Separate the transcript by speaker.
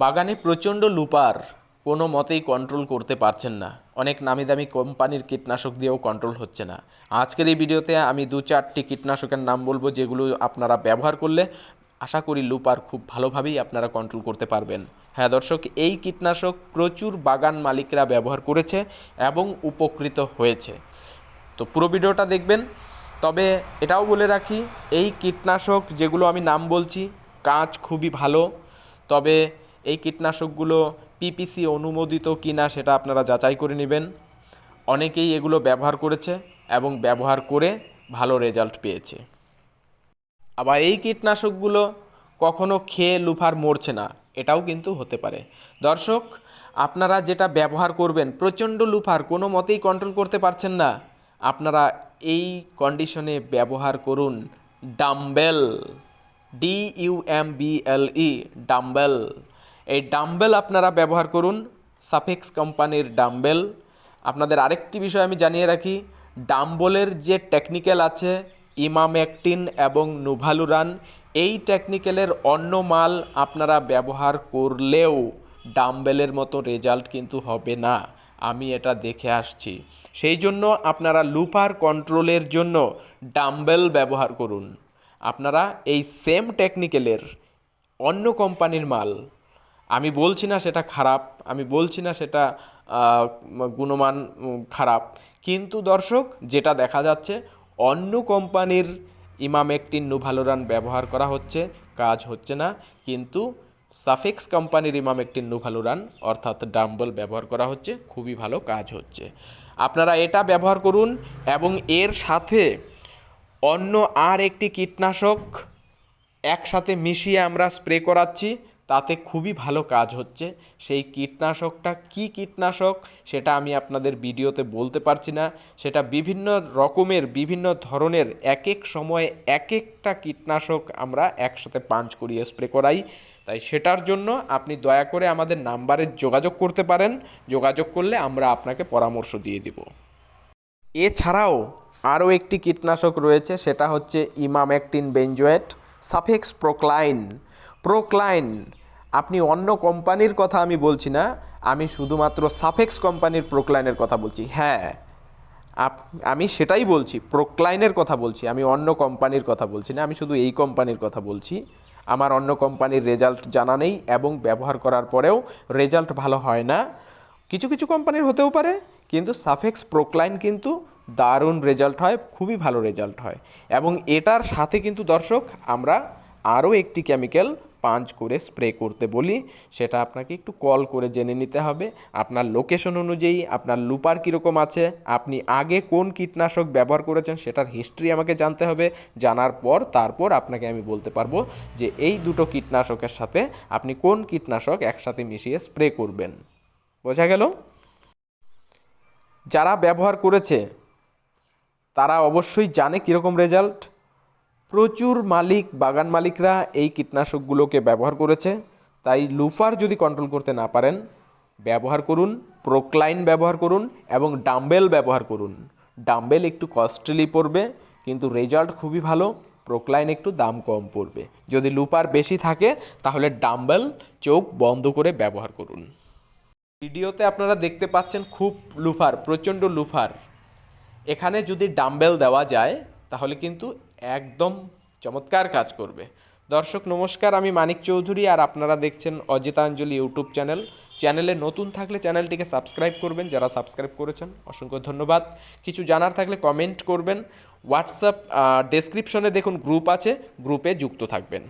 Speaker 1: বাগানে প্রচণ্ড লুপার, কোনো মতেই কন্ট্রোল করতে পারছেন না। অনেক নামি দামি কোম্পানির কীটনাশক দিয়েও কন্ট্রোল হচ্ছে না। আজকের এই ভিডিওতে আমি দু চারটি কীটনাশকের নাম বলব, যেগুলো আপনারা ব্যবহার করলে আশা করি লুপার খুব ভালোভাবেই আপনারা কন্ট্রোল করতে পারবেন। হ্যাঁ দর্শক, এই কীটনাশক প্রচুর বাগান মালিকরা ব্যবহার করেছে এবং উপকৃত হয়েছে। তো পুরো ভিডিওটা দেখবেন। তবে এটাও বলে রাখি, এই কীটনাশক যেগুলো আমি নাম বলছি, কাজ খুবই ভালো। তবে এই কীটনাশকগুলো পিপিসি অনুমোদিত কি না সেটা আপনারা যাচাই করে নেবেন। অনেকেই এগুলো ব্যবহার করেছে এবং ব্যবহার করে ভালো রেজাল্ট পেয়েছে। আবার এই কীটনাশকগুলো কখনো খেয়ে লুফার মরছে না, এটাও কিন্তু হতে পারে। দর্শক, আপনারা যেটা ব্যবহার করবেন, প্রচণ্ড লুফার, কোনো মতেই কন্ট্রোল করতে পারছেন না, আপনারা এই কন্ডিশনে ব্যবহার করুন dumbbell D U M B L E dumbbell এই ডাম্বেল আপনারা ব্যবহার করুন, সাফেক্স কোম্পানির ডাম্বেল। আপনাদের আরেকটি বিষয় আমি জানিয়ে রাখি, ডাম্বলের যে টেকনিক্যাল আছে, ইমামেকটিন এবং নুভালুরান, এই টেকনিক্যালের অন্য মাল আপনারা ব্যবহার করলেও ডাম্বেলের মতো রেজাল্ট কিন্তু হবে না। আমি এটা দেখে আসছি। সেই জন্য আপনারা লুপার কন্ট্রোলের জন্য ডাম্বেল ব্যবহার করুন। আপনারা এই সেম টেকনিক্যালের অন্য কোম্পানির মাল আমি বলছি না সেটা খারাপ, আমি বলছি না সেটা গুণমান খারাপ। কিন্তু দর্শক, যেটা দেখা যাচ্ছে, অন্য কোম্পানির ইমাম ইমামেকটিন নুভালোরান ব্যবহার করা হচ্ছে, কাজ হচ্ছে না। কিন্তু সাফেক্স কোম্পানির ইমাম ইমামেকটিন নুভালোরান, অর্থাৎ ডাম্বল ব্যবহার করা হচ্ছে, খুবই ভালো কাজ হচ্ছে। আপনারা এটা ব্যবহার করুন এবং এর সাথে অন্য আর একটি কীটনাশক একসাথে মিশিয়ে আমরা স্প্রে করাচ্ছি। তাতে খুবই ভালো কাজ হচ্ছে। সেই কীটনাশকটা কি কীটনাশক সেটা আমি আপনাদের ভিডিওতে বলতে পারছি না। সেটা বিভিন্ন রকমের, বিভিন্ন ধরনের এক এক সময় এক একটা কীটনাশক আমরা একসাথে পাঞ্চ করিয়ে স্প্রে করাই। তাই সেটার জন্য আপনি দয়া করে আমাদের নাম্বারে যোগাযোগ করতে পারেন। যোগাযোগ করলে আমরা আপনাকে পরামর্শ দিয়ে দিব। এছাড়াও আরও একটি কীটনাশক রয়েছে, সেটা হচ্ছে ইমামেকটিন বেঞ্জোয়েট সাফেক্স প্রোক্লাইন। প্রোক্লাইন আপনি অন্য কোম্পানির কথা আমি বলছি না, আমি শুধুমাত্র সাফেক্স কোম্পানির প্রোক্লাইনের কথা বলছি। হ্যাঁ আমি সেটাই বলছি, প্রোক্লাইনের কথা বলছি, আমি অন্য কোম্পানির কথা বলছি না, আমি শুধু এই কোম্পানির কথা বলছি। আমার অন্য কোম্পানির রেজাল্ট জানা নেই এবং ব্যবহার করার পরেও রেজাল্ট ভালো হয় না। কিছু কিছু কোম্পানির হতেও পারে, কিন্তু সাফেক্স প্রোক্লাইন কিন্তু দারুণ রেজাল্ট হয়, খুবই ভালো রেজাল্ট হয়। এবং এটার সাথে কিন্তু দর্শক, আমরা আরও একটি কেমিক্যাল পাঞ্চ করে স্প্রে করতে বলি। সেটা আপনাকে একটু কল করে জেনে নিতে হবে। আপনার লোকেশন অনুযায়ী আপনার লুপার কীরকম আছে, আপনি আগে কোন কীটনাশক ব্যবহার করেছেন সেটার হিস্ট্রি আমাকে জানতে হবে। জানার পর তারপর আপনাকে আমি বলতে পারব যে এই দুটো কীটনাশকের সাথে আপনি কোন কীটনাশক একসাথে মিশিয়ে স্প্রে করবেন। বোঝা গেল? যারা ব্যবহার করেছে, তারা অবশ্যই জানে কীরকম রেজাল্ট প্রচুর মালিক, বাগান মালিকরা এই কীটনাশকগুলোকে ব্যবহার করেছে। তাই লুফার যদি কন্ট্রোল করতে না পারেন, ব্যবহার করুন, প্রোক্লাইন ব্যবহার করুন এবং ডাম্বেল ব্যবহার করুন। ডাম্বেল একটু কস্টলি পড়বে, কিন্তু রেজাল্ট খুবই ভালো, প্রোক্লাইন একটু দাম কম পড়বে। যদি লুপার বেশি থাকে, তাহলে ডাম্বেল চোখ বন্ধ করে ব্যবহার করুন। ভিডিওতে আপনারা দেখতে পাচ্ছেন খুব লুফার, প্রচণ্ড লুফার। এখানে যদি ডাম্বেল দেওয়া যায়, তাহলে কিন্তু একদম চমৎকার কাজ করবে। দর্শক, নমস্কার, আমি মানিক চৌধুরী আর আপনারা দেখছেন অজিতাঞ্জলি ইউটিউব চ্যানেল। চ্যানেলে নতুন থাকলে চ্যানেলটিকে সাবস্ক্রাইব করবেন, যারা সাবস্ক্রাইব করেছেন, অসংখ্য ধন্যবাদ। কিছু জানার থাকলে কমেন্ট করবেন। হোয়াটসঅ্যাপ ডেসক্রিপশনে দেখুন গ্রুপ আছে গ্রুপে যুক্ত থাকবেন।